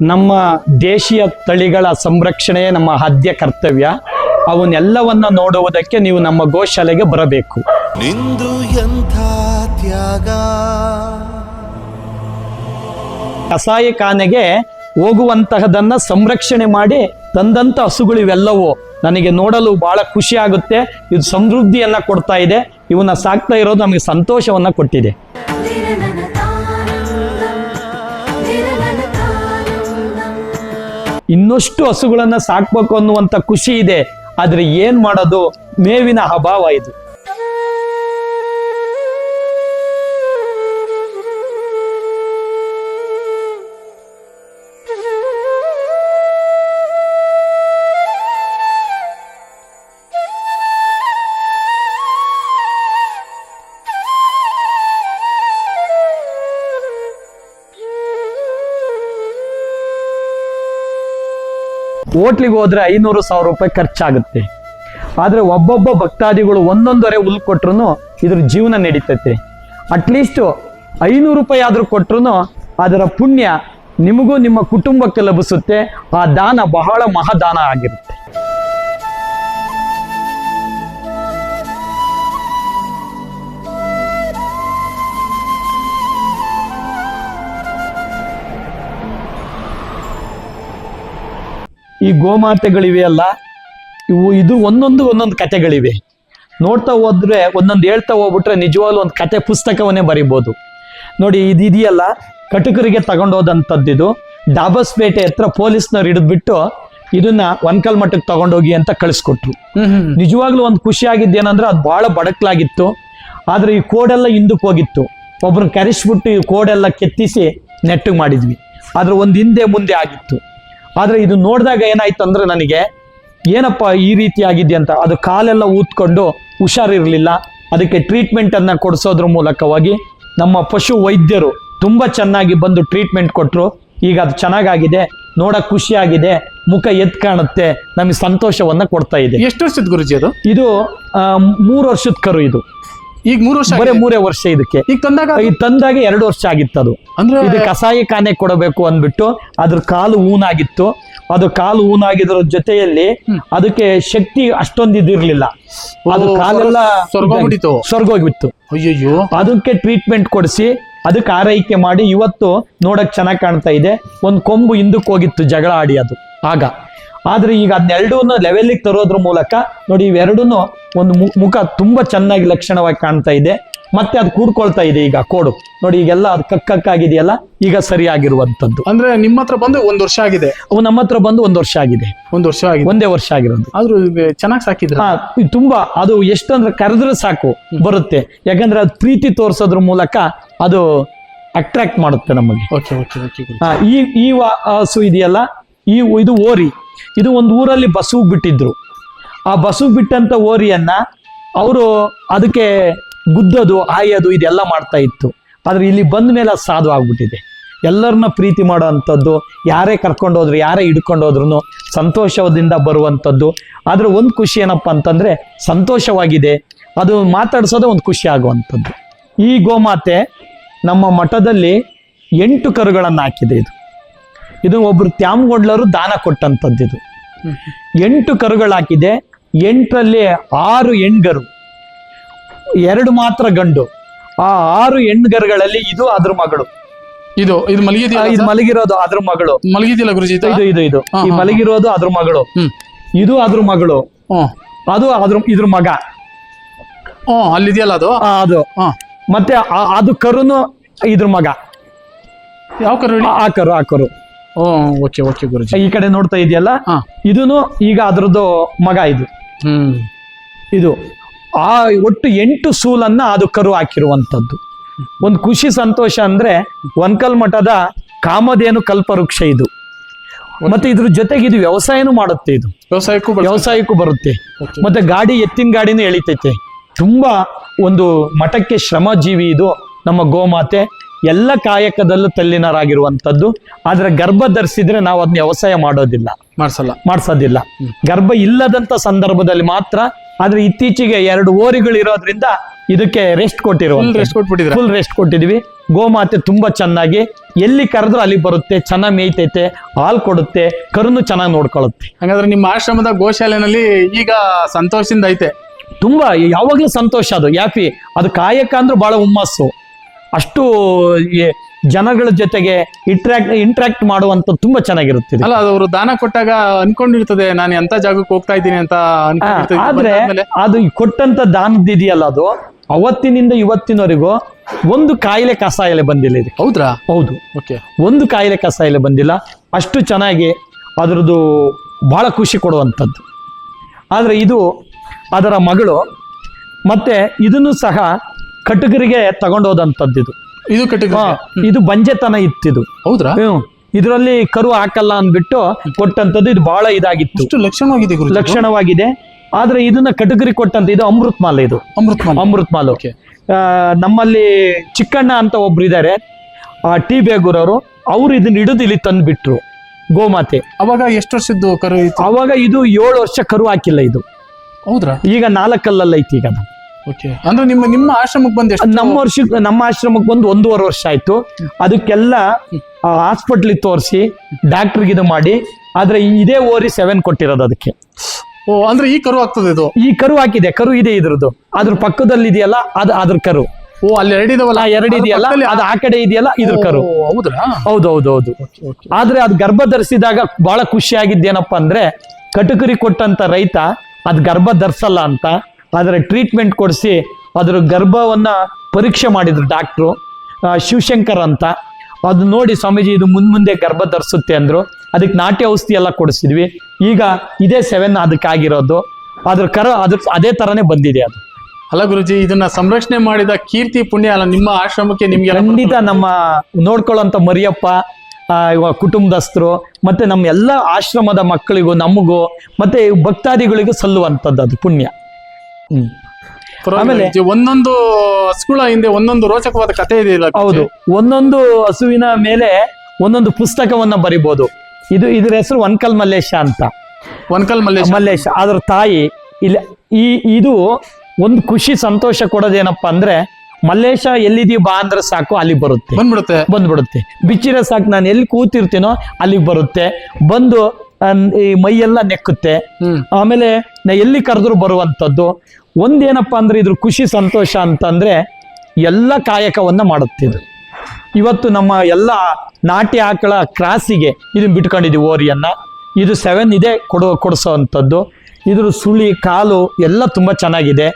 ನಮ್ಮ ದೇಶೀಯ ತಳಿಗಳ ಸಂರಕ್ಷಣೆ ನಮ್ಮ ಆದ್ಯ ಕರ್ತವ್ಯ. ಅವನ್ನೆಲ್ಲವನ್ನ ನೋಡುವುದಕ್ಕೆ ನೀವು ನಮ್ಮ ಗೋಶಾಲೆಗೆ ಬರಬೇಕು. ನಿಂದು ಎಂಥ ತ್ಯಾಗ? ಕಸಾಯಿಖಾನೆಗೆ ಹೋಗುವಂತಹದನ್ನ ಸಂರಕ್ಷಣೆ ಮಾಡಿ ತಂದಂತ ಹಸುಗಳು ಇವೆಲ್ಲವೂ ನನಗೆ ನೋಡಲು ಬಹಳ ಖುಷಿ ಆಗುತ್ತೆ. ಇದು ಸಮೃದ್ಧಿಯನ್ನ ಕೊಡ್ತಾ ಇದೆ. ಇವನ್ನ ಸಾಕ್ತಾ ಇರೋದು ನಮಗೆ ಸಂತೋಷವನ್ನ ಕೊಟ್ಟಿದೆ. ಇನ್ನಷ್ಟು ಹಸುಗಳನ್ನ ಸಾಕ್ಬೇಕು ಅನ್ನುವಂತ ಖುಷಿ ಇದೆ. ಆದರೆ ಏನು ಮಾಡೋದು? ಮೇವಿನ ಅಭಾವ ಇದು. ಹೋಟ್ಲಿಗೆ ಹೋದ್ರೆ ಐನೂರು ಸಾವಿರ ರೂಪಾಯಿ ಖರ್ಚಾಗುತ್ತೆ. ಆದ್ರೆ ಒಬ್ಬೊಬ್ಬ ಭಕ್ತಾದಿಗಳು ಒಂದೊಂದರೆ ಹುಲ್ ಕೊಟ್ರು ಇದ್ರ ಜೀವನ ನಡೀತೈತೆ. ಅಟ್ಲೀಸ್ಟ್ ಐನೂರು ರೂಪಾಯಿ ಆದ್ರೂ ಕೊಟ್ರು ಅದರ ಪುಣ್ಯ ನಿಮಗೂ ನಿಮ್ಮ ಕುಟುಂಬಕ್ಕೆ ಲಭಿಸುತ್ತೆ. ಆ ದಾನ ಬಹಳ ಮಹಾದಾನ ಆಗಿರುತ್ತೆ. ಈ ಗೋಮಾತೆಗಳಿವೆ ಅಲ್ಲ ಇವು ಇದು ಒಂದೊಂದು ಒಂದೊಂದು ಕತೆಗಳಿವೆ ನೋಡ್ತಾ ಹೋದ್ರೆ ಒಂದೊಂದು ಹೇಳ್ತಾ ಹೋಗ್ಬಿಟ್ರೆ ನಿಜವಾಗ್ಲೂ ಒಂದು ಕತೆ ಪುಸ್ತಕವನ್ನೇ ಬರಿಬೋದು. ನೋಡಿ ಇದು ಇದೆಯಲ್ಲ? ಕಟುಕರಿಗೆ ತಗೊಂಡೋದಂಥದ್ದು ಇದು. ಡಾಬಸ್ಪೇಟೆ ಹತ್ರ ಪೊಲೀಸ್ನವ್ರು ಹಿಡಿದ್ಬಿಟ್ಟು ಇದನ್ನ ಒನ್ಕಲ್ ಮಠಕ್ಕೆ ತಗೊಂಡೋಗಿ ಅಂತ ಕಳಿಸ್ಕೊಟ್ರು. ನಿಜವಾಗ್ಲೂ ಒಂದು ಖುಷಿ ಆಗಿದ್ದೇನಂದ್ರೆ ಅದು ಬಹಳ ಬಡಕ್ಲಾಗಿತ್ತು. ಆದ್ರೆ ಈ ಕೋಡೆಲ್ಲ ಹಿಂದಕ್ಕೆ ಹೋಗಿತ್ತು. ಒಬ್ರನ್ನ ಕರೆಸ್ಬಿಟ್ಟು ಈ ಕೋಡೆಲ್ಲ ಕೆತ್ತಿಸಿ ನೆಟ್ಟಗೆ ಮಾಡಿದ್ವಿ. ಆದ್ರೆ ಒಂದು ಹಿಂದೆ ಮುಂದೆ ಆಗಿತ್ತು. ಆದ್ರೆ ಇದು ನೋಡಿದಾಗ ಏನಾಯ್ತು ಅಂದ್ರೆ ನನಗೆ ಏನಪ್ಪ ಈ ರೀತಿ ಆಗಿದೆ ಅಂತ. ಅದು ಕಾಲೆಲ್ಲ ಊದ್ಕೊಂಡು ಹುಷಾರಿರಲಿಲ್ಲ. ಅದಕ್ಕೆ ಟ್ರೀಟ್ಮೆಂಟ್ ಅನ್ನ ಕೊಡಿಸೋದ್ರ ಮೂಲಕವಾಗಿ ನಮ್ಮ ಪಶು ವೈದ್ಯರು ತುಂಬಾ ಚೆನ್ನಾಗಿ ಬಂದು ಟ್ರೀಟ್ಮೆಂಟ್ ಕೊಟ್ಟರು ಈಗ ಅದು ಚೆನ್ನಾಗಾಗಿದೆ ನೋಡಕ್ ಖುಷಿಯಾಗಿದೆ ಮುಖ ಎದ್ ಕಾಣುತ್ತೆ ನಮಗೆ ಸಂತೋಷವನ್ನ ಕೊಡ್ತಾ ಇದೆ. ಎಷ್ಟು ವರ್ಷದ ಗುರುಜಿ ಅದು? ಇದು ಮೂರು ವರ್ಷದ ಕರು ಇದು. ಈಗ ಮೂರು ವರ್ಷ ಬರೀ. ಮೂರೇ ವರ್ಷ ಇದಕ್ಕೆ. ಈಗ ತಂದಾಗ ಈ ತಂದಾಗ ಎರಡು ವರ್ಷ ಆಗಿತ್ತು ಅದು. ಅಂದ್ರೆ ಇದು ಕಸಾಯಿ ಖಾನೆ ಕೊಡಬೇಕು ಅಂದ್ಬಿಟ್ಟು ಅದ್ರ ಕಾಲು ಊನಾಗಿತ್ತು. ಅದು ಕಾಲು ಊನಾಗಿದ್ರ ಜೊತೆಯಲ್ಲಿ ಅದಕ್ಕೆ ಶಕ್ತಿ ಅಷ್ಟೊಂದು ಇದಿರ್ಲಿಲ್ಲ ಅದು ಕಾಲೆಲ್ಲ ಸ್ವರ್ಗೋಗ್ಬಿಟ್ಟಿತ್ತು. ಸ್ವರ್ಗೋಗ್ಬಿತ್ತು ಅಯ್ಯಯ್ಯೋ. ಅದಕ್ಕೆ ಟ್ರೀಟ್ಮೆಂಟ್ ಕೊಡಿಸಿ ಅದಕ್ಕೆ ಆರೈಕೆ ಮಾಡಿ ಇವತ್ತು ನೋಡಕ್ ಚೆನ್ನಾಗಿ ಕಾಣ್ತಾ ಇದೆ. ಒಂದು ಕೊಂಬು ಹಿಂದಕ್ಕೆ ಹೋಗಿತ್ತು ಜಗಳ ಆಡಿ ಅದು. ಆಗ. ಆದ್ರೆ ಈಗ ಅದನ್ನೆರಡೂ ಲೆವೆಲ್ಗೆ ತರೋದ್ರ ಮೂಲಕ ನೋಡಿ ಇವೆರಡೂ ಒಂದು ಮುಖ ತುಂಬಾ ಚೆನ್ನಾಗಿ ಲಕ್ಷಣವಾಗಿ ಕಾಣ್ತಾ ಇದೆ. ಮತ್ತೆ ಅದು ಕೂಡ್ಕೊಳ್ತಾ ಇದೆ ಈಗ ಕೋಡು. ನೋಡಿ ಈಗೆಲ್ಲ ಅದು ಕಕ್ಕಕ್ಕಾಗಿದೆಯಲ್ಲ ಈಗ ಸರಿಯಾಗಿರುವಂತದ್ದು. ಅಂದ್ರೆ ನಿಮ್ಮ ಹತ್ರ ಬಂದು ಒಂದ್ ವರ್ಷ ಆಗಿದೆ. ಅವು ನಮ್ಮ ಹತ್ರ ಬಂದು ಒಂದು ವರ್ಷ ಆಗಿದೆ. ಒಂದ್ ವರ್ಷ ಆಗಿದೆ. ಒಂದೇ ವರ್ಷ ಆಗಿರೋದು. ಆದ್ರೂ ಚೆನ್ನಾಗಿ ಸಾಕಿದ್ರೆ? ತುಂಬಾ ಅದು ಎಷ್ಟಂದ್ರೆ ಕರೆದ್ರೆ ಸಾಕು ಬರುತ್ತೆ. ಯಾಕಂದ್ರೆ ಅದು ಪ್ರೀತಿ ತೋರಿಸೋದ್ರ ಮೂಲಕ ಅದು ಅಟ್ರಾಕ್ಟ್ ಮಾಡುತ್ತೆ ನಮಗೆ. Okay okay okay Guruji. ಹಾ, ಈ ಈ ಹಸು ಇದೆಯಲ್ಲ ಈ ಇದು ಓರಿ. ಇದು ಒಂದು ಊರಲ್ಲಿ ಬಸ್ಸಿಗೆ ಬಿಟ್ಟಿದ್ರು. ಆ ಬಸ್ಸಿಗೆ ಬಿಟ್ಟಂತ ಓರಿಯನ್ನ ಅವರು ಅದಕ್ಕೆ ಗುದ್ದೋದು ಆಯೋದು ಇದೆಲ್ಲ ಮಾಡ್ತಾ ಇತ್ತು. ಆದ್ರೆ ಇಲ್ಲಿ ಬಂದ ಮೇಲೆ ಅದು ಸಾಧು ಆಗ್ಬಿಟ್ಟಿದೆ. ಎಲ್ಲರನ್ನ ಪ್ರೀತಿ ಮಾಡೋ ಅಂಥದ್ದು ಯಾರೇ ಕರ್ಕೊಂಡು ಹೋದ್ರು ಯಾರೇ ಹಿಡ್ಕೊಂಡು ಹೋದ್ರು ಸಂತೋಷದಿಂದ ಬರುವಂಥದ್ದು. ಆದ್ರೆ ಒಂದು ಖುಷಿ ಏನಪ್ಪ ಅಂತಂದ್ರೆ ಸಂತೋಷವಾಗಿದೆ. ಅದು ಮಾತಾಡಿಸೋದೇ ಒಂದು ಖುಷಿ ಆಗುವಂಥದ್ದು. ಈ ಗೋಮಾತೆ ನಮ್ಮ ಮಠದಲ್ಲಿ ಎಂಟು ಕರುಗಳನ್ನು ಹಾಕಿದೆ ಇದು. ಇದು ಒಬ್ರು ತ್ಯಾಮಗೊಂಡ್ಲರು ದಾನ ಕೊಟ್ಟಂತದ್ದು ಇದು. ಎಂಟು ಕರುಗಳಾಕಿದೆ ಎಂಟರಲ್ಲಿ ಆರು ಹೆಣ್ಗರು. ಎರಡು ಮಾತ್ರ ಗಂಡು. ಆ ಆರು ಹೆಣ್ಗರುಗಳಲ್ಲಿ ಇದು ಅದ್ರ ಮಗಳು. ಇದು ಇದು ಆ, ಮಲಗಿದೆಯಲ್ಲ ಇದು ಮಲಗಿರೋದು ಅದ್ರ ಮಗಳು. ಮಲಗಿದಿಲ್ಲ ಗುರುಜಿ ಇದು? ಇದು ಇದು. ಈ ಮಲಗಿರೋದು ಅದ್ರ ಮಗಳು. ಇದು ಅದ್ರ ಮಗಳು. ಅದು ಅದ್ರ ಇದ್ರ ಮಗ. ಅಲ್ಲಿದೆಯಲ್ಲ ಅದು? ಅದು. ಮತ್ತೆ ಅದು ಕರುನು ಇದ್ರ ಮಗ. ಯಾವ ಕರು ಆ- ಕರು ಆ ಕರು. Okay okay Guruji. ಈ ಕಡೆ ನೋಡ್ತಾ ಇದೆಯಲ್ಲ? ಇದೂ ಈಗ ಅದ್ರದ್ದು ಮಗ ಇದು. ಹ್ಮ್. ಇದು ಆ ಒಟ್ಟು ಎಂಟು ಸೂಲನ್ನ ಅದು ಕರು ಹಾಕಿರುವಂಥದ್ದು. ಒಂದು ಖುಷಿ ಸಂತೋಷ ಅಂದ್ರೆ ಒನ್ಕಲ್ ಮಠದ ಕಾಮಧೇನು ಕಲ್ಪವೃಕ್ಷ ಇದು. ಮತ್ತೆ ಇದ್ರ ಜೊತೆಗೆ ಇದು ವ್ಯವಸಾಯನೂ ಮಾಡುತ್ತೆ ಇದು. ವ್ಯವಸಾಯಕ್ಕೂ ವ್ಯವಸಾಯಕ್ಕೂ ಬರುತ್ತೆ. ಮತ್ತೆ ಗಾಡಿ ಎತ್ತಿನ ಗಾಡಿನೂ ಎಳಿತೈತೆ. ತುಂಬಾ ಒಂದು ಮಠಕ್ಕೆ ಶ್ರಮಜೀವಿ ಇದು ನಮ್ಮ ಗೋಮಾತೆ. ಎಲ್ಲ ಕಾಯಕದಲ್ಲೂ ತಲ್ಲಿನರಾಗಿರುವಂಥದ್ದು. ಆದ್ರೆ ಗರ್ಭ ಧರಿಸಿದ್ರೆ ನಾವು ಅದನ್ನ ವ್ಯವಸಾಯ ಮಾಡೋದಿಲ್ಲ. ಮಾಡಿಸಲ್ಲ. ಮಾಡಿಸೋದಿಲ್ಲ. ಗರ್ಭ ಇಲ್ಲದಂತ ಸಂದರ್ಭದಲ್ಲಿ ಮಾತ್ರ ಆದ್ರೆ ಇತ್ತೀಚೆಗೆ ಎರಡು ಓರಿಗಳು ಇರೋದ್ರಿಂದ ಇದಕ್ಕೆ ರೆಸ್ಟ್ ಕೊಟ್ಟಿರೋ ರೆಸ್ಟ್ ಕೊಟ್ಬಿಟ್ಟಿದ್ರೆ ಫುಲ್ ರೆಸ್ಟ್ ಕೊಟ್ಟಿದ್ವಿ ಗೋಮಾತೆ ತುಂಬಾ ಚೆನ್ನಾಗಿ ಎಲ್ಲಿ ಕರೆದ್ರೂ ಅಲ್ಲಿ ಬರುತ್ತೆ ಚೆನ್ನಾಗಿ ಮೇಯ್ತೈತೆ ಹಾಲು ಕೊಡುತ್ತೆ ಕರುನು ಚೆನ್ನಾಗಿ ನೋಡ್ಕೊಳುತ್ತೆ. ಹಾಗಾದ್ರೆ ನಿಮ್ಮ ಆಶ್ರಮದ ಗೋಶಾಲೆನಲ್ಲಿ ಈಗ ಸಂತೋಷದಿಂದ ಐತೆ. ತುಂಬಾ ಯಾವಾಗ್ಲೂ ಸಂತೋಷ ಅದು. ಯಾಪಿ ಅದು ಕಾಯಕ ಅಂದ್ರೆ ಬಹಳ ಹುಮ್ಮಸ್ಸು. ಅಷ್ಟು ಜನಗಳ ಜೊತೆಗೆ ಇಂಟ್ರಾಕ್ಟ್ ಇಂಟ್ರಾಕ್ಟ್ ಮಾಡುವಂತ ತುಂಬಾ ಚೆನ್ನಾಗಿರುತ್ತೆ ಇದು. ಅಲ್ಲ ಅದು ಅವರು ದಾನ ಕೊಟ್ಟಾಗ ಅನ್ಕೊಂಡಿರ್ತದೆ ನಾನು ಎಂತ ಜಾಗಕ್ಕೆ ಹೋಗ್ತಾ ಇದ್ದೀನಿ ಅಂತ ಅನ್ಕೊಂಡಿರ್ತದೆ. ಆದ್ರೆ ಬಂದಾದ್ಮೇಲೆ ಅದು ಈ ಕೊಟ್ಟಂತ ದಾನದ ಇದೆಯಲ್ಲ ಅದು? ಅವತ್ತಿನಿಂದ ಇವತ್ತಿನವರೆಗೂ ಒಂದು ಕಾಯಿಲೆ ಕಸಾಯಿಲೆ ಬಂದಿಲ್ಲ ಇದೆ ಹೌದ್ರಾ? ಹೌದು. ಓಕೆ. ಒಂದು ಕಾಯಿಲೆ ಕಸಾಯಿಲೆ ಬಂದಿಲ್ಲ. ಅಷ್ಟು ಚೆನ್ನಾಗಿ ಅದರದ್ದು ಬಹಳ ಖುಷಿ ಕೊಡುವಂಥದ್ದು. ಆದರೆ ಇದು ಅದರ ಮಗಳು ಮತ್ತೆ ಇದನ್ನು ಸಹ ಕಟುಗರಿಗೆ ತಗೊಂಡೋದಂಥದ್ದು ಇದು ಇದು ಕಟ್ಟಿಗೆ ಇದು ಬಂಜೆತನ ಇತ್ತಿದು. ಹೌದ್ರಾ? ಇದರಲ್ಲಿ ಕರು ಹಾಕಲ್ಲ ಅಂದ್ಬಿಟ್ಟು ಕೊಟ್ಟಂತದ್ದು ಇದು ಬಹಳ ಇದಾಗಿತ್ತು. ಲಕ್ಷಣವಾಗಿದೆ ಗುರು ಲಕ್ಷಣವಾಗಿದೆ. ಆದ್ರೆ ಇದನ್ನ ಕಟಗರಿ ಕೊಟ್ಟಂತ ಇದು ಅಮೃತ್ ಮಾಲ್ ಇದು. Amrut mall Amrut mall okay. ಆ, ನಮ್ಮಲ್ಲಿ ಚಿಕ್ಕಣ್ಣ ಅಂತ ಒಬ್ರು ಇದ್ದಾರೆ ಟಿ ಬೇಗೂರವರು ಅವ್ರು ಇದನ್ನ ಹಿಡಿದು ಇಲ್ಲಿ ತಂದ್ಬಿಟ್ರು ಗೋಮಾತೆ. ಅವಾಗ ಎಷ್ಟು ವರ್ಷದ್ದು ಕರು ಇತ್ತು? ಅವಾಗ ಇದು ಏಳು ವರ್ಷ ಕರು ಹಾಕಿಲ್ಲ ಇದು. ಹೌದ್ರಾ? ಈಗ ನಾಲ್ಕಲ್ಲಲ್ಲ ಐತಿ ಈಗ ಅಂದ್ರೆ ನಿಮ್ಮ ನಿಮ್ಮ ಆಶ್ರಮಕ್ಕೆ ಬಂದ ನಮ್ಮ ವರ್ಷ? ನಮ್ಮ ಆಶ್ರಮಕ್ಕೆ ಬಂದು ಒಂದೂವರೆ ವರ್ಷ ಆಯ್ತು. ಅದಕ್ಕೆಲ್ಲ ಹಾಸ್ಪಿಟ್ಲ್ ತೋರಿಸಿ ಡಾಕ್ಟರ್ಗೆ ಇದು ಮಾಡಿ ಆದ್ರೆ ಇದೇ ಓರಿ ಸೆವೆನ್ ಕೊಟ್ಟಿರೋದು ಅದಕ್ಕೆ. ಓ ಅಂದ್ರೆ ಈ ಕರು ಆಗ್ತದೆ ಇದು? ಈ ಕರು ಹಾಕಿದೆ ಕರು ಇದೆ ಇದ್ರದ್ದು. ಅದ್ರ ಪಕ್ಕದಲ್ಲಿ ಇದೆಯಲ್ಲ ಅದು ಅದ್ರ ಕರು. ಓ ಅಲ್ಲಿ ಎರಡಿದವಲ್ಲ ಎರಡು ಇದೆಯಲ್ಲ ಅದು ಆ ಕಡೆ ಇದೆಯಲ್ಲ ಇದ್ರ ಕರು. ಹೌದ್ರಾ? ಹೌದು ಹೌದು ಹೌದು. ಆದ್ರೆ ಅದು ಗರ್ಭ ಧರಿಸಿದಾಗ ಬಹಳ ಖುಷಿ ಆಗಿದ್ದೇನಪ್ಪ ಅಂದ್ರೆ ಕಟುಕರಿ ಕೊಟ್ಟಂತ ರೈತ ಅದ್ ಗರ್ಭ ಧರಿಸಲ್ಲ ಅಂತ ಆದ್ರೆ ಟ್ರೀಟ್ಮೆಂಟ್ ಕೊಡಿಸಿ ಅದರ ಗರ್ಭವನ್ನು ಪರೀಕ್ಷೆ ಮಾಡಿದರು ಡಾಕ್ಟ್ರು ಶಿವಶಂಕರ್ ಅಂತ. ಅದು ನೋಡಿ ಸ್ವಾಮೀಜಿ ಇದು ಮುಂದೆ ಮುಂದೆ ಗರ್ಭ ಧರಿಸುತ್ತೆ ಅಂದರು. ಅದಕ್ಕೆ ನಾಟ್ಯ ಔಷಧಿ ಎಲ್ಲ ಕೊಡಿಸಿದ್ವಿ. ಈಗ ಇದೇ ಸೆವೆನ್ ಅದಕ್ಕಾಗಿರೋದು. ಅದ್ರ ಕರ ಅದ್ರ ಅದೇ ಥರನೇ ಬಂದಿದೆ ಅದು. ಅಲ್ಲ ಗುರುಜಿ ಇದನ್ನ ಸಂರಕ್ಷಣೆ ಮಾಡಿದ ಕೀರ್ತಿ ಪುಣ್ಯ ಅಲ್ಲ ನಿಮ್ಮ ಆಶ್ರಮಕ್ಕೆ ನಿಮಗೆ ಖಂಡಿತ ನಮ್ಮ ನೋಡ್ಕೊಳ್ಳೋಂಥ ಮರಿಯಪ್ಪ ಕುಟುಂಬದಸ್ಥರು ಮತ್ತೆ ನಮ್ಮ ಎಲ್ಲ ಆಶ್ರಮದ ಮಕ್ಕಳಿಗೂ ನಮಗೂ ಮತ್ತೆ ಭಕ್ತಾದಿಗಳಿಗೂ ಸಲ್ಲುವಂಥದ್ದು ಅದು ಪುಣ್ಯ. ಆಮೇಲೆ- ಒಂದೊಂದು ಹಸುಗಳ ಹಿಂದೆ ಒಂದೊಂದು ರೋಚಕವಾದ ಕಥೆ ಇದೆ ಹೌದು ಒಂದೊಂದು ಹಸುವಿನ ಮೇಲೆ ಒಂದೊಂದು ಪುಸ್ತಕವನ್ನ ಬರಿಬೋದು. ಇದು ಇದರ ಹೆಸರು ಒನ್ಕಲ್ ಮಲ್ಲೇಶ ಅಂತ. ಒನ್ಕಲ್ ಮಲ್ಲೇಶ. ಮಲ್ಲೇಶ ಅದ್ರ ತಾಯಿ ಇಲ್ಲಿ ಈ ಇದು ಒಂದು ಖುಷಿ ಸಂತೋಷ ಕೊಡೋದೇನಪ್ಪ ಅಂದ್ರೆ ಮಲ್ಲೇಶ ಎಲ್ಲಿದೀವಿ ಬಾ ಅಂದ್ರೆ ಸಾಕು ಅಲ್ಲಿಗೆ ಬರುತ್ತೆ. ಬಂದ್ಬಿಡುತ್ತೆ. ಬಂದ್ಬಿಡುತ್ತೆ. ಬಿಚ್ಚಿರೋ ಸಾಕು ನಾನು ಎಲ್ಲಿ ಕೂತಿರ್ತೀನೋ ಅಲ್ಲಿಗೆ ಬರುತ್ತೆ. ಬಂದು ಈ ಮೈಯೆಲ್ಲ ನೆಕ್ಕುತ್ತೆ. ಆಮೇಲೆ ನಾ ಎಲ್ಲಿ ಕರೆದ್ರು ಬರುವಂಥದ್ದು ಒಂದೇನಪ್ಪ ಅಂದ್ರೆ ಇದ್ರ ಖುಷಿ ಸಂತೋಷ ಅಂತಂದ್ರೆ ಎಲ್ಲ ಕಾಯಕವನ್ನ ಮಾಡುತ್ತೆ ಇದು ಇವತ್ತು ನಮ್ಮ ಎಲ್ಲ ನಾಟಿ ಆಕಳ ಕ್ರಾಸಿಗೆ ಇದನ್ನ ಬಿಟ್ಕೊಂಡಿದ್ವಿ ಓರಿಯನ್ನ. ಇದು ಸೆವೆನ್ ಇದೆ ಕೊಡೋ ಕೊಡಿಸೋವಂಥದ್ದು. ಇದ್ರ ಸುಳಿ ಕಾಲು ಎಲ್ಲ ತುಂಬ ಚೆನ್ನಾಗಿದೆ.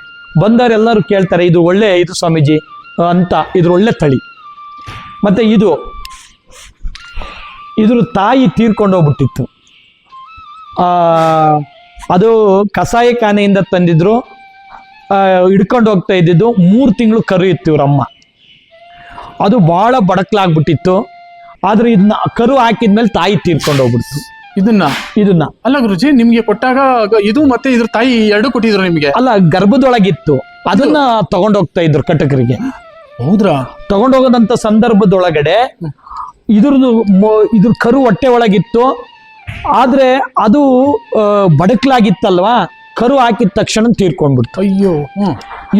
ಬಂದವರೆಲ್ಲರೂ ಕೇಳ್ತಾರೆ ಇದು ಒಳ್ಳೆ ಇದು ಸ್ವಾಮೀಜಿ ಅಂತ. ಇದ್ರ ಒಳ್ಳೆ ತಳಿ. ಮತ್ತೆ ಇದು ಇದ್ರ ತಾಯಿ ತೀರ್ಕೊಂಡು ಹೋಗ್ಬಿಟ್ಟಿತ್ತು. ಅದು ಕಸಾಯಿಖಾನೆಯಿಂದ ತಂದಿದ್ರು. ಆ, ಹಿಡ್ಕೊಂಡು ಹೋಗ್ತಾ ಇದ್ದಿದ್ದು ಮೂರು ತಿಂಗಳು ಕರು ಇತ್ತು ಇವ್ರಮ್ಮ. ಅದು ಬಹಳ ಬಡಕ್ಲಾಗ್ಬಿಟ್ಟಿತ್ತು. ಆದ್ರೆ ಇದನ್ನ ಕರು ಹಾಕಿದ್ಮೇಲೆ ತಾಯಿ ತೀರ್ಕೊಂಡು ಹೋಗ್ಬಿಡ್ತು. ಇದನ್ನ? ಇದನ್ನ. ಅಲ್ಲ ಗುರುಜಿ ನಿಮ್ಗೆ ಕೊಟ್ಟಾಗ ಇದು ಮತ್ತೆ ಇದ್ರ ತಾಯಿ ಎರಡು ಕೊಟ್ಟಿದ್ರು ನಿಮ್ಗೆ? ಅಲ್ಲ ಗರ್ಭದೊಳಗಿತ್ತು. ಅದನ್ನ ತಗೊಂಡೋಗ್ತಾ ಇದ್ರು ಕಟಕರಿಗೆ. ಹೌದ್ರಾ? ತಗೊಂಡೋಗದಂತ ಸಂದರ್ಭದೊಳಗಡೆ ಇದ್ರದ್ದು ಇದ್ರ ಕರು ಹೊಟ್ಟೆ ಒಳಗಿತ್ತು. ಆದ್ರೆ ಅದು ಬಡಕ್ಲಾಗಿತ್ತಲ್ವಾ? ಕರು ಹಾಕಿದ ತಕ್ಷಣ ತೀರ್ಕೊಂಡ್ಬಿಡ್ತು. ಅಯ್ಯೋ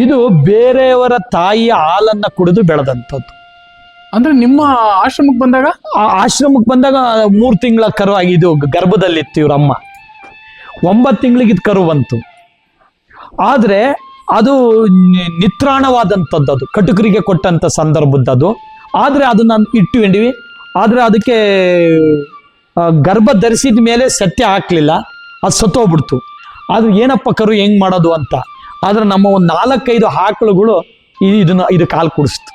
ಇದು ಬೇರೆಯವರ ತಾಯಿಯ ಹಾಲನ್ನ ಕುಡಿದು ಬೆಳೆದಂಥದ್ದು. ಅಂದ್ರೆ ನಿಮ್ಮ ಆಶ್ರಮಕ್ಕೆ ಬಂದಾಗ? ಆ ಆಶ್ರಮಕ್ಕೆ ಬಂದಾಗ ಮೂರು ತಿಂಗಳ ಕರು ಆಗಿದ್ದು ಗರ್ಭದಲ್ಲಿತ್ತು ಇವ್ರಮ್ಮ ಒಂಬತ್ತು ತಿಂಗಳಿಗೆ ಇದು ಕರು ಬಂತು. ಆದರೆ ಅದು ನಿತ್ರಾಣವಾದಂಥದ್ದು ಅದು. ಕಟುಕರಿಗೆ ಕೊಟ್ಟಂತ ಅದು. ಆದರೆ ಅದನ್ನ ಇಟ್ಕೊಂಡಿವಿ ಆದರೆ ಅದಕ್ಕೆ ಗರ್ಭ ಧರಿಸಿದ ಮೇಲೆ ಸತ್ಯ ಹಾಕ್ಲಿಲ್ಲ ಅದು ಸತ್ತೋಗ್ಬಿಡ್ತು. ಅದು ಏನಪ್ಪ ಕರು ಹೆಂಗ್ ಮಾಡೋದು ಅಂತ? ಆದ್ರೆ ನಮ್ಮ ಒಂದು ನಾಲ್ಕೈದು ಆಕಳುಗಳು ಇದನ್ನ ಇದು ಕಾಲು ಕುಡಿಸ್ತು.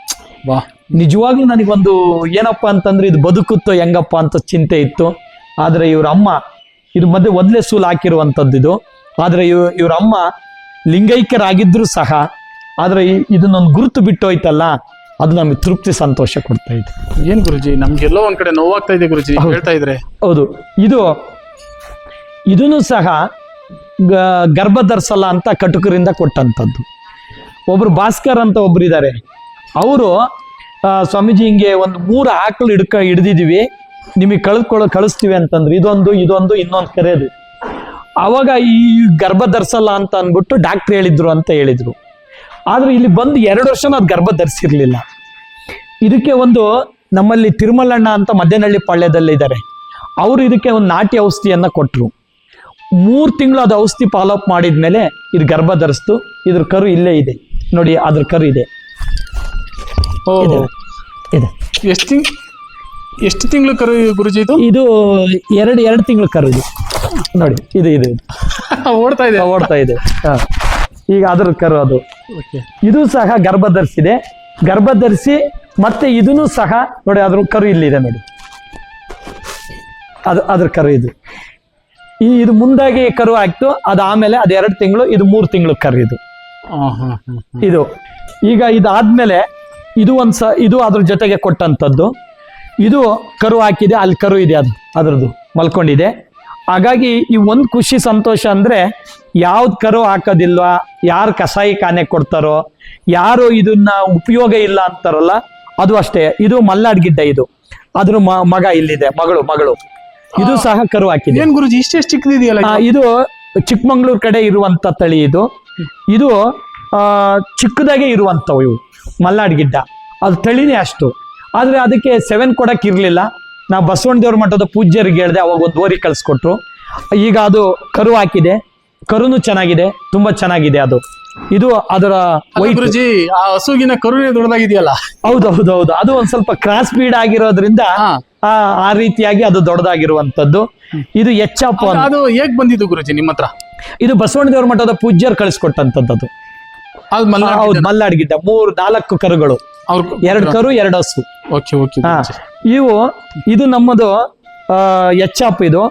ವಾ. ನಿಜವಾಗ್ಲೂ ನನಗೊಂದು ಏನಪ್ಪ ಅಂತಂದ್ರೆ ಇದು ಬದುಕುತ್ತೋ ಹೆಂಗಪ್ಪ ಅಂತ ಚಿಂತೆ ಇತ್ತು. ಆದರೆ ಇವ್ರ ಅಮ್ಮ ಇದು ಮಧ್ಯೆ ಒಂದಲೇ ಸೂಲು ಹಾಕಿರುವಂಥದ್ದು ಇದು. ಆದರೆ ಇವ್ ಇವ್ರ ಅಮ್ಮ ಲಿಂಗೈಕ್ಯರಾಗಿದ್ರು ಸಹ ಆದರೆ ಇದನ್ನೊಂದು ಗುರುತು ಬಿಟ್ಟು ಹೋಯ್ತಲ್ಲ ಅದು ನಮಗೆ ತೃಪ್ತಿ ಸಂತೋಷ ಕೊಡ್ತಾ ಇದೆ. ಏನು ಗುರುಜಿ ನಮಗೆಲ್ಲೋ ಒಂದು ಕಡೆ ನೋವಾಗ್ತಾ ಇದೆ ಗುರುಜಿ ಹೌದು. ಹೇಳ್ತಾ ಇದ್ರೆ. ಹೌದು. ಇದು ಇದನ್ನು ಸಹ ಗ- ಗರ್ಭ ಧರಿಸಲ್ಲ ಅಂತ ಕಟುಕರಿಂದ ಕೊಟ್ಟಂಥದ್ದು. ಒಬ್ರು ಭಾಸ್ಕರ್ ಅಂತ ಒಬ್ರು ಇದ್ದಾರೆ ಅವರು ಸ್ವಾಮೀಜಿ ಹಿಂಗೆ ಒಂದು ಮೂರು ಆಕಳು ಹಿಡ್ಕ ಹಿಡ್ದಿದೀವಿ. ನಿಮಗೆ ಕಳ್ಕೊಳ್ಳೋ ಕಳಿಸ್ತೀವಿ ಅಂತಂದ್ರು. ಇದೊಂದು ಇದೊಂದು ಇನ್ನೊಂದು ಕರೆಯೋದು ಅವಾಗ ಈ ಗರ್ಭ ಧರಿಸಲ್ಲ ಅಂತ ಅಂದ್ಬಿಟ್ಟು ಡಾಕ್ಟ್ರ್ ಹೇಳಿದ್ರು ಅಂತ ಹೇಳಿದ್ರು. ಆದ್ರೆ ಇಲ್ಲಿ ಬಂದು ಎರಡು ವರ್ಷ ಅದು ಗರ್ಭ ಧರಿಸಿರಲಿಲ್ಲ. ಇದಕ್ಕೆ ಒಂದು ನಮ್ಮಲ್ಲಿ ತಿರುಮಲಣ್ಣ ಅಂತ ಮದ್ಯನಹಳ್ಳಿ ಪಾಳ್ಯದಲ್ಲಿ ಇದ್ದಾರೆ ಅವರು ಇದಕ್ಕೆ ಒಂದು ನಾಟಿ ಔಷಧಿಯನ್ನು ಕೊಟ್ಟರು ಮೂರು ತಿಂಗಳು ಅದು ಔಷಧಿ ಫಾಲೋಅಪ್ ಮಾಡಿದ್ಮೇಲೆ ಇದು ಗರ್ಭ ಧರಿಸ್ತು. ಇದ್ರ ಕರು ಇಲ್ಲೇ ಇದೆ. ನೋಡಿ ಅದ್ರ ಕರು ಇದೆ. ಇದೆ. ಇದೆ. ಎಷ್ಟು ಎಷ್ಟು ತಿಂಗಳು ಕರು ಗುರುಜಿ ಇದು? ಇದು ಎರಡು ಎರಡು ತಿಂಗಳು ಕರು ಇದು. ನೋಡಿ ಇದು ಇದು ಇದು. ಓಡ್ತಾ ಇದೆ. ಓಡ್ತಾ ಇದೆ. ಹಾ. ಈಗ ಅದ್ರ ಕರು ಅದು. ಇದು ಸಹ ಗರ್ಭ ಧರಿಸಿದೆ ಗರ್ಭ ಧರಿಸಿ ಮತ್ತೆ ಇದನ್ನು ಸಹ ನೋಡಿ ಅದ್ರ ಕರು ಇಲ್ಲಿದೆ ನೋಡಿ. ಅದು ಅದ್ರ ಕರು ಇದು. ಈ ಇದು ಮುಂದಾಗಿ ಕರು ಆಯ್ತು. ಅದು ಆಮೇಲೆ ಅದು ಎರಡು ತಿಂಗಳು ಇದು ಮೂರು ತಿಂಗಳು ಕರು ಇದು. ಇದು. ಈಗ ಇದಾದ್ಮೇಲೆ ಇದು ಒಂದು ಸ ಇದು ಅದ್ರ ಜೊತೆಗೆ ಕೊಟ್ಟಂಥದ್ದು. ಇದು ಕರು ಹಾಕಿದೆ ಅಲ್ಲಿ ಕರು ಇದೆ ಅದು ಅದ್ರದ್ದು ಮಲ್ಕೊಂಡಿದೆ. ಹಾಗಾಗಿ ಈ ಒಂದು ಖುಷಿ ಸಂತೋಷ ಅಂದರೆ ಯಾವ್ದು ಕರು ಹಾಕೋದಿಲ್ವಾ? ಯಾರು ಕಸಾಯಿ ಖಾನೆ ಕೊಡ್ತಾರೋ? ಯಾರು ಇದನ್ನ ಉಪಯೋಗ ಇಲ್ಲ ಅಂತಾರಲ್ಲ ಅದು ಅಷ್ಟೇ. ಇದು ಮಲ್ನಾಡ್ ಗಿಡ್ಡ ಇದು. ಅದ್ರ ಮಗ ಇಲ್ಲಿದೆ ಮಗಳು ಮಗಳು. ಇದು ಸಹ ಕರು ಹಾಕಿದೆ. ಏನ್ ಗುರುಜಿ ಇಷ್ಟೇ ಚಿಕ್ಕದಿದೆಯಲ್ಲ ಇದು? ಚಿಕ್ಕಮಂಗ್ಳೂರ್ ಕಡೆ ಇರುವಂತ ತಳಿ ಇದು. ಇದು ಆ, ಚಿಕ್ಕದಾಗೆ ಇರುವಂತವು ಇವು ಮಲ್ನಾಡ್ ಗಿಡ್ಡ. ಅದು ತಳಿನೇ ಅಷ್ಟು. ಆದ್ರೆ ಅದಕ್ಕೆ ಸೆವೆನ್ ಕೊಡಕ್ ಇರ್ಲಿಲ್ಲ. ನಾ ಬಸವಣ್ಣ ದೇವ್ರ ಮಠದ ಪೂಜ್ಯರಿಗೆ ಹೇಳಿದೆ ಅವಾಗ ಒಂದು ಓರಿ ಕಳ್ಸಿಕೊಟ್ರು. ಈಗ ಅದು ಕರು ಹಾಕಿದೆ. ಕರುನು ಚೆನ್ನಾಗಿದೆ ತುಂಬಾ ಚೆನ್ನಾಗಿದೆ ಅದು. ಇದು ಅದರ ಗುರುಜಿ ಆ ಹಸುಗಿನ ಕರುನೇ ದೊಡ್ಡದಾಗಿದೆಯಲ್ಲ? ಹೌದು ಹೌದು ಹೌದು ಅದು ಒಂದ್ ಸ್ವಲ್ಪ ಕ್ರಾಸ್ ಬೀಡ್ ಆಗಿರೋದ್ರಿಂದ ಆ ಆ ರೀತಿಯಾಗಿ ಅದು ದೊಡ್ಡದಾಗಿರುವಂತದ್ದು ಇದು ಹೆಚ್ಚಪ್ಪ ಅದು- ಅದು ಹೇಗ್ ಬಂದಿದ್ದು ಗುರುಜಿ ನಿಮ್ಮ ಹತ್ರ? ಇದು ಬಸವಣ್ಣ ದೇವ್ರ ಮಠದ ಪೂಜ್ಯರು ಕಳಿಸ್ಕೊಟ್ಟಂತದ್ದು ಹೌದು ಮಲ್ನಾಡ್ ಗಿಡ್ಡ. ಮೂರು ನಾಲ್ಕು ಕರುಗಳು. ಅವ್ರ ಎರಡು ಕರು ಎರಡು ಹಸು. ಓಕೆ ಓಕೆ ಹಾ. ಇವು ಇದು ನಮ್ಮದು ಎಚ್ಚಾಪ್ ಇದು.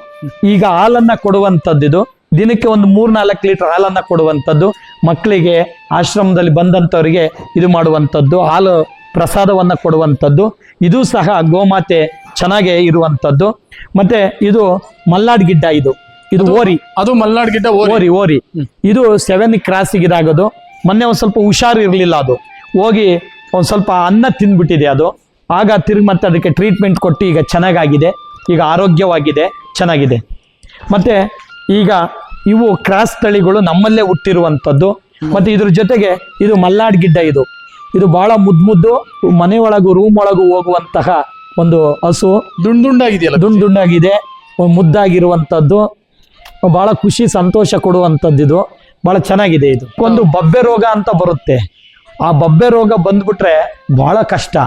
ಈಗ ಹಾಲನ್ನ ಕೊಡುವಂತದ್ದು ಇದು. ದಿನಕ್ಕೆ ಒಂದು ಮೂರ್ ನಾಲ್ಕು ಲೀಟರ್ ಹಾಲನ್ನ ಕೊಡುವಂಥದ್ದು. ಮಕ್ಕಳಿಗೆ ಆಶ್ರಮದಲ್ಲಿ ಬಂದಂಥವರಿಗೆ ಇದು ಮಾಡುವಂಥದ್ದು. ಹಾಲು ಪ್ರಸಾದವನ್ನ ಕೊಡುವಂಥದ್ದು. ಇದು ಸಹ ಗೋಮಾತೆ ಚೆನ್ನಾಗೆ ಇರುವಂಥದ್ದು. ಮತ್ತೆ ಇದು ಮಲ್ನಾಡ್ ಗಿಡ್ಡ ಇದು. ಇದು ಓರಿ. ಅದು ಮಲ್ನಾಡ್ ಗಿಡ್ಡ ಓರಿ. ಓರಿ ಓರಿ. ಇದು ಸೆವೆನ್ ಕ್ರಾಸಿಗೆ ಇದಾಗೋದು ಮೊನ್ನೆ ಒಂದು ಸ್ವಲ್ಪ ಹುಷಾರು ಇರಲಿಲ್ಲ ಅದು. ಹೋಗಿ ಒಂದ್ ಸ್ವಲ್ಪ ಅನ್ನ ತಿಂದ್ಬಿಟ್ಟಿದೆ ಅದು. ಆಗ ತಿರುಗಿ ಮತ್ತೆ ಅದಕ್ಕೆ ಟ್ರೀಟ್ಮೆಂಟ್ ಕೊಟ್ಟು ಈಗ ಚೆನ್ನಾಗಾಗಿದೆ. ಈಗ ಆರೋಗ್ಯವಾಗಿದೆ ಚೆನ್ನಾಗಿದೆ. ಮತ್ತೆ ಈಗ ಇವು ಕ್ರಾಸ್ ತಳಿಗಳು ನಮ್ಮಲ್ಲೇ ಹುಟ್ಟಿರುವಂಥದ್ದು. ಮತ್ತೆ ಇದ್ರ ಜೊತೆಗೆ ಇದು ಮಲ್ನಾಡ್ ಗಿಡ್ಡ ಇದು. ಇದು ಬಹಳ ಮುದ್ದು ಮುದ್ದು ಮನೆ ಒಳಗು ರೂಮ್ ಒಳಗು ಹೋಗುವಂತಹ ಒಂದು ಹಸು. ದುಂಡ್ ದುಂಡಾಗಿದೆಯಲ್ಲ ದುಂಡ್ ದುಂಡಾಗಿದೆ. ಮುದ್ದಾಗಿರುವಂಥದ್ದು. ಬಹಳ ಖುಷಿ ಸಂತೋಷ ಕೊಡುವಂಥದ್ದು ಇದು ಬಹಳ ಚೆನ್ನಾಗಿದೆ ಇದು. ಒಂದು ಬಬ್ಬೆ ರೋಗ ಅಂತ ಬರುತ್ತೆ. ಆ ಬಬ್ಬೆ ರೋಗ ಬಂದ್ಬಿಟ್ರೆ ಬಹಳ ಕಷ್ಟ.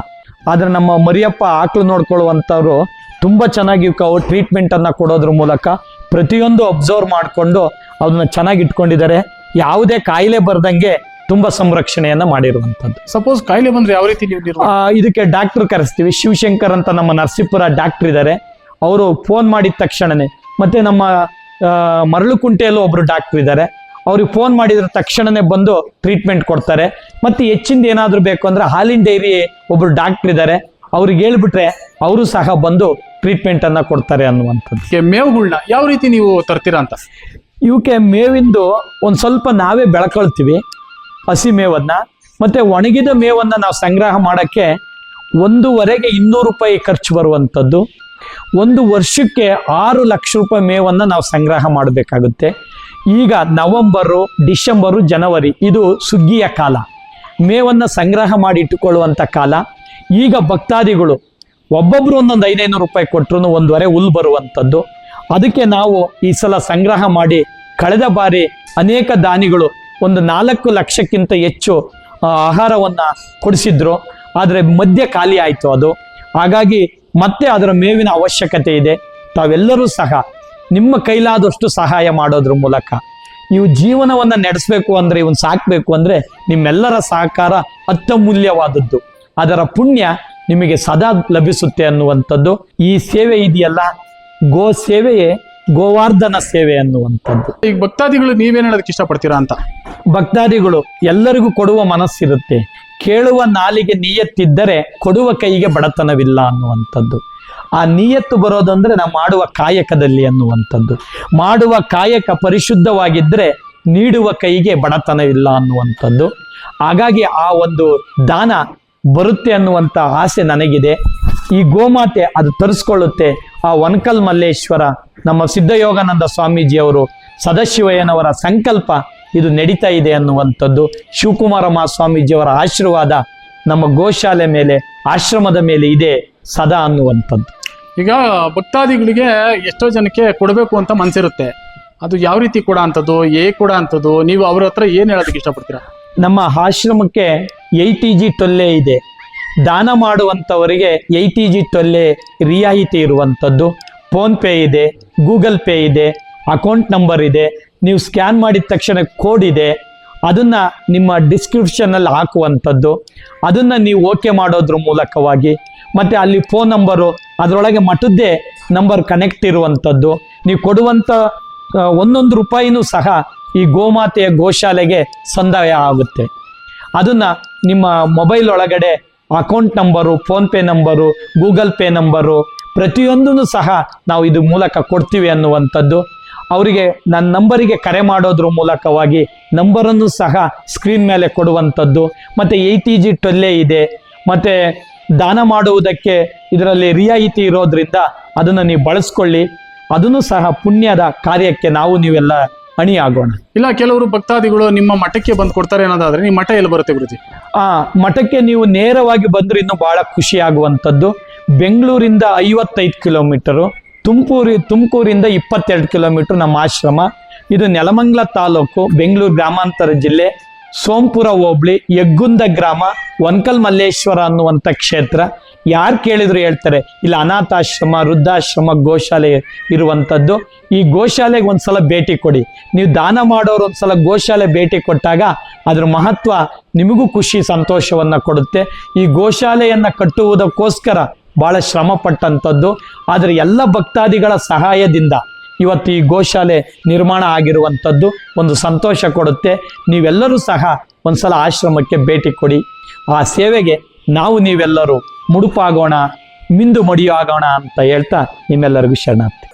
ಆದ್ರೆ ನಮ್ಮ ಮರಿಯಪ್ಪ ಆಕಳು ನೋಡ್ಕೊಳ್ಳುವಂಥವ್ರು ತುಂಬಾ ಚೆನ್ನಾಗಿ ಟ್ರೀಟ್ಮೆಂಟ್ ಟ್ರೀಟ್ಮೆಂಟನ್ನು ಕೊಡೋದ್ರ ಮೂಲಕ ಪ್ರತಿಯೊಂದು ಅಬ್ಸರ್ವ್ ಮಾಡಿಕೊಂಡು ಅದನ್ನ ಚೆನ್ನಾಗಿ ಇಟ್ಕೊಂಡಿದ್ದಾರೆ. ಯಾವುದೇ ಕಾಯಿಲೆ ಬರ್ದಂಗೆ ತುಂಬಾ ಸಂರಕ್ಷಣೆಯನ್ನ ಮಾಡಿರುವಂಥದ್ದು. ಸಪೋಸ್ ಕಾಯಿಲೆ ಬಂದ್ರೆ ಯಾವ ರೀತಿ ನೀವು ಇದಕ್ಕೆ ಡಾಕ್ಟರ್ ಕರೆಸ್ತೀವಿ. ಶಿವಶಂಕರ್ ಅಂತ ನಮ್ಮ ನರಸೀಪುರ ಡಾಕ್ಟರ್ ಇದ್ದಾರೆ. ಅವರು ಫೋನ್ ಮಾಡಿದ ತಕ್ಷಣನೇ ಮತ್ತೆ ನಮ್ಮ ಮರಳುಕುಂಟೆಯಲ್ಲೂ ಒಬ್ರು ಡಾಕ್ಟರ್ ಇದ್ದಾರೆ. ಅವ್ರಿಗೆ ಫೋನ್ ಮಾಡಿದ್ರೆ ತಕ್ಷಣನೇ ಬಂದು ಟ್ರೀಟ್ಮೆಂಟ್ ಕೊಡ್ತಾರೆ. ಮತ್ತೆ ಹೆಚ್ಚಿಂದ ಏನಾದರೂ ಬೇಕು ಅಂದ್ರೆ ಹಾಲಿನ ಡೈರಿ ಒಬ್ಬರು ಡಾಕ್ಟರ್ ಇದ್ದಾರೆ ಅವ್ರಿಗೆ ಹೇಳ್ಬಿಟ್ರೆ ಅವರು ಸಹ ಬಂದು ಟ್ರೀಟ್ಮೆಂಟ್ ಅನ್ನ ಕೊಡ್ತಾರೆ ಅನ್ನುವಂಥದ್ದು. ಮೇವುಗಳನ್ನ ಯಾವ ರೀತಿ ನೀವು ತರ್ತೀರಾ ಅಂತ? ಇವಕ್ಕೆ ಮೇವಿಂದು ಒಂದು ಸ್ವಲ್ಪ ನಾವೇ ಬೆಳ್ಕೊಳ್ತೀವಿ ಹಸಿ ಮೇವನ್ನ. ಮತ್ತೆ ಒಣಗಿದ ಮೇವನ್ನ ನಾವು ಸಂಗ್ರಹ ಮಾಡೋಕ್ಕೆ ಒಂದೂವರೆಗೆ ಇನ್ನೂರು ರೂಪಾಯಿ ಖರ್ಚು ಬರುವಂಥದ್ದು. ಒಂದು ವರ್ಷಕ್ಕೆ ಆರು ಲಕ್ಷ ರೂಪಾಯಿ ಮೇವನ್ನು ನಾವು ಸಂಗ್ರಹ ಮಾಡಬೇಕಾಗುತ್ತೆ. ಈಗ ನವೆಂಬರು ಡಿಸೆಂಬರು ಜನವರಿ, ಇದು ಸುಗ್ಗಿಯ ಕಾಲ. ಮೇವನ್ನು ಸಂಗ್ರಹ ಮಾಡಿ ಇಟ್ಟುಕೊಳ್ಳುವಂಥ ಕಾಲ. ಈಗ ಭಕ್ತಾದಿಗಳು ಒಬ್ಬೊಬ್ರು ಒಂದೊಂದು ಐನೈನೂರು ರೂಪಾಯಿ ಕೊಟ್ಟರು ಒಂದುವರೆ ಹುಲ್ ಬರುವಂಥದ್ದು. ಅದಕ್ಕೆ ನಾವು ಈ ಸಲ ಸಂಗ್ರಹ ಮಾಡಿ ಕಳೆದ ಬಾರಿ ಅನೇಕ ದಾನಿಗಳು ಒಂದು ನಾಲ್ಕು ಲಕ್ಷಕ್ಕಿಂತ ಹೆಚ್ಚು ಆಹಾರವನ್ನ ಕೊಡಿಸಿದ್ರು. ಆದರೆ ಮಧ್ಯೆ ಖಾಲಿ ಆಯಿತು ಅದು. ಹಾಗಾಗಿ ಮತ್ತೆ ಅದರ ಮೇವಿನ ಅವಶ್ಯಕತೆ ಇದೆ. ತಾವೆಲ್ಲರೂ ಸಹ ನಿಮ್ಮ ಕೈಲಾದಷ್ಟು ಸಹಾಯ ಮಾಡೋದ್ರ ಮೂಲಕ ನೀವು ಜೀವನವನ್ನ ನಡೆಸಬೇಕು ಅಂದ್ರೆ ಇವನ್ ಸಾಕ್ಬೇಕು ಅಂದ್ರೆ ನಿಮ್ಮೆಲ್ಲರ ಸಹಕಾರ ಅತ್ಯಮೂಲ್ಯವಾದದ್ದು. ಅದರ ಪುಣ್ಯ ನಿಮಗೆ ಸದಾ ಲಭಿಸುತ್ತೆ ಅನ್ನುವಂಥದ್ದು. ಈ ಸೇವೆ ಇದೆಯಲ್ಲ? ಗೋ ಸೇವೆಯೇ ಗೋವಾರ್ಧನ ಸೇವೆ ಅನ್ನುವಂಥದ್ದು. ಈಗ ಭಕ್ತಾದಿಗಳು ನೀವೇನು ಹೇಳೋದಕ್ಕೆ ಇಷ್ಟಪಡ್ತೀರಾ ಅಂತ? ಭಕ್ತಾದಿಗಳು ಎಲ್ಲರಿಗೂ ಕೊಡುವ ಮನಸ್ಸಿರುತ್ತೆ. ಕೇಳುವ ನಾಲಿಗೆ ನಿಯತ್ತಿದ್ದರೆ ಕೊಡುವ ಕೈಗೆ ಬಡತನವಿಲ್ಲ ಅನ್ನುವಂಥದ್ದು. ಆ ನಿಯತ್ತು ಬರೋದಂದ್ರೆ ನಾವು ಮಾಡುವ ಕಾಯಕದಲ್ಲಿ ಅನ್ನುವಂಥದ್ದು. ಮಾಡುವ ಕಾಯಕ ಪರಿಶುದ್ಧವಾಗಿದ್ದರೆ ನೀಡುವ ಕೈಗೆ ಬಡತನವಿಲ್ಲ ಅನ್ನುವಂಥದ್ದು. ಹಾಗಾಗಿ ಆ ಒಂದು ದಾನ ಬರುತ್ತೆ ಅನ್ನುವಂಥ ಆಸೆ ನನಗಿದೆ. ಈ ಗೋಮಾತೆ ಅದು ತರಿಸ್ಕೊಳ್ಳುತ್ತೆ. ಆ ವನಕಲ್ ಮಲ್ಲೇಶ್ವರ, ನಮ್ಮ ಸಿದ್ಧಯೋಗಾನಂದ ಸ್ವಾಮೀಜಿಯವರು ಸದಾಶಿವಯ್ಯನವರ ಸಂಕಲ್ಪ ಇದು ನಡೀತಾ ಇದೆ ಅನ್ನುವಂಥದ್ದು. ಶಿವಕುಮಾರ ಮಹಾಸ್ವಾಮೀಜಿಯವರ ಆಶೀರ್ವಾದ ನಮ್ಮ ಗೋಶಾಲೆ ಮೇಲೆ, ಆಶ್ರಮದ ಮೇಲೆ ಇದೆ ಸದಾ ಅನ್ನುವಂಥದ್ದು. ಈಗ ಭಕ್ತಾದಿಗಳಿಗೆ ಎಷ್ಟೋ ಜನಕ್ಕೆ ಕೊಡಬೇಕು ಅಂತ ಮನ್ಸಿರುತ್ತೆ. ಅದು ಯಾವ ರೀತಿ ಕೊಡ ಅಂಥದ್ದು ಏ ಕೊಡ ಅಂಥದ್ದು ನೀವು ಅವ್ರ ಹತ್ರ ಏನು ಹೇಳೋದಕ್ಕೆ ಇಷ್ಟಪಡ್ತೀರಾ? ನಮ್ಮ ಆಶ್ರಮಕ್ಕೆ ಟಿ ಜಿ ಟೊಲ್ಲೆ ಇದೆ. ದಾನ ಮಾಡುವಂಥವರಿಗೆ ಟಿ ಜಿ ತೊಲ್ಲೆ ರಿಯಾಯಿತಿ ಇರುವಂಥದ್ದು. ಫೋನ್ಪೇ ಇದೆ, ಗೂಗಲ್ ಪೇ ಇದೆ, ಅಕೌಂಟ್ ನಂಬರ್ ಇದೆ. ನೀವು ಸ್ಕ್ಯಾನ್ ಮಾಡಿದ ತಕ್ಷಣ ಕೋಡ್ ಇದೆ. ಅದನ್ನು ನಿಮ್ಮ ಡಿಸ್ಕ್ರಿಪ್ಷನಲ್ಲಿ ಹಾಕುವಂಥದ್ದು. ಅದನ್ನು ನೀವು ಓಕೆ ಮಾಡೋದ್ರ ಮೂಲಕವಾಗಿ, ಮತ್ತು ಅಲ್ಲಿ ಫೋನ್ ನಂಬರು ಅದರೊಳಗೆ ಮಠದ್ದೇ ನಂಬರ್ ಕನೆಕ್ಟ್ ಇರುವಂಥದ್ದು ನೀವು ಕೊಡುವಂಥ ಒಂದೊಂದು ರೂಪಾಯಿನೂ ಸಹ ಈ ಗೋಮಾತೆಯ ಗೋಶಾಲೆಗೆ ಸಂದಾಯ ಆಗುತ್ತೆ. ಅದನ್ನು ನಿಮ್ಮ ಮೊಬೈಲ್ ಒಳಗಡೆ account number PhonePe number Google Pay number ಪ್ರತಿಯೊಂದೂ ಸಹ ನಾವು ಇದು ಮೂಲಕ ಕೊಡ್ತೀವಿ ಅನ್ನುವಂಥದ್ದು. ಅವರಿಗೆ ನನ್ನ ನಂಬರಿಗೆ ಕರೆ ಮಾಡೋದ್ರ ಮೂಲಕವಾಗಿ ನಂಬರನ್ನು ಸಹ ಸ್ಕ್ರೀನ್ ಮೇಲೆ ಕೊಡುವಂಥದ್ದು. ಮತ್ತು ಎ ಟಿ ಜಿ ಟೊಲ್ಲೆ ಇದೆ. ಮತ್ತು ದಾನ ಮಾಡುವುದಕ್ಕೆ ಇದರಲ್ಲಿ ರಿಯಾಯಿತಿ ಇರೋದ್ರಿಂದ ಅದನ್ನು ನೀವು ಬಳಸ್ಕೊಳ್ಳಿ. ಅದನ್ನು ಸಹ ಪುಣ್ಯದ ಕಾರ್ಯಕ್ಕೆ ನಾವು ನೀವೆಲ್ಲ ಅಣಿಯಾಗೋಣ. ಇಲ್ಲ ಕೆಲವರು ಭಕ್ತಾದಿಗಳು ನಿಮ್ಮ ಮಠಕ್ಕೆ ಬಂದು ಕೊಡ್ತಾರೆ ಅನ್ನೋದಾದ್ರೆ ನಿಮ್ಮ ಮಠ ಎಲ್ಲಿ ಬರುತ್ತೆ ಗುರುಜಿ? ಆ ಮಠಕ್ಕೆ ನೀವು ನೇರವಾಗಿ ಬಂದ್ರೆ ಇನ್ನೂ ಬಹಳ ಖುಷಿ ಆಗುವಂಥದ್ದು ಬೆಂಗಳೂರಿಂದ ಐವತ್ತೈದು ಕಿಲೋಮೀಟರು ತುಮಕೂರಿ ತುಮಕೂರಿಂದ ಇಪ್ಪತ್ತೆರಡು ಕಿಲೋಮೀಟರ್ ನಮ್ಮ ಆಶ್ರಮ. ಇದು ನೆಲಮಂಗ್ಲ ತಾಲೂಕು ಬೆಂಗಳೂರು ಗ್ರಾಮಾಂತರ ಜಿಲ್ಲೆ. ಸೋಂಪುರ ಹೋಬಳಿ ಯಗ್ಗುಂದ ಗ್ರಾಮ ಒನ್ಕಲ್ ಮಲ್ಲೇಶ್ವರ ಅನ್ನುವಂಥ ಕ್ಷೇತ್ರ. ಯಾರು ಕೇಳಿದ್ರು ಹೇಳ್ತಾರೆ, ಇಲ್ಲಿ, ಅನಾಥಾಶ್ರಮ, ವೃದ್ಧಾಶ್ರಮ, ಗೋಶಾಲೆ ಇರುವಂಥದ್ದು. ಈ ಗೋಶಾಲೆಗೆ ಒಂದ್ಸಲ ಭೇಟಿ ಕೊಡಿ. ನೀವು ದಾನ ಮಾಡೋರು ಒಂದ್ಸಲ ಗೋಶಾಲೆ ಭೇಟಿ ಕೊಟ್ಟಾಗ ಅದರ ಮಹತ್ವ ನಿಮಗೂ ಖುಷಿ, ಸಂತೋಷವನ್ನು ಕೊಡುತ್ತೆ. ಈ ಗೋಶಾಲೆಯನ್ನು ಕಟ್ಟುವುದಕ್ಕೋಸ್ಕರ ಭಾಳ ಶ್ರಮ ಪಟ್ಟಂಥದ್ದು. ಆದರೆ ಎಲ್ಲ ಭಕ್ತಾದಿಗಳ ಸಹಾಯದಿಂದ ಇವತ್ತು ಈ ಗೋಶಾಲೆ ನಿರ್ಮಾಣ ಆಗಿರುವಂಥದ್ದು ಒಂದು ಸಂತೋಷ ಕೊಡುತ್ತೆ. ನೀವೆಲ್ಲರೂ ಸಹ ಒಂದ್ಸಲ ಆಶ್ರಮಕ್ಕೆ ಭೇಟಿ ಕೊಡಿ. ಆ ಸೇವೆಗೆ ನಾವು ನೀವೆಲ್ಲರೂ ಮುಡುಪಾಗೋಣ, ಮಿಂದು ಮಡಿಯಾಗೋಣ ಅಂತ ಹೇಳ್ತಾ ನಿಮ್ಮೆಲ್ಲರಿಗೂ ಶರಣಾರ್ಥಿ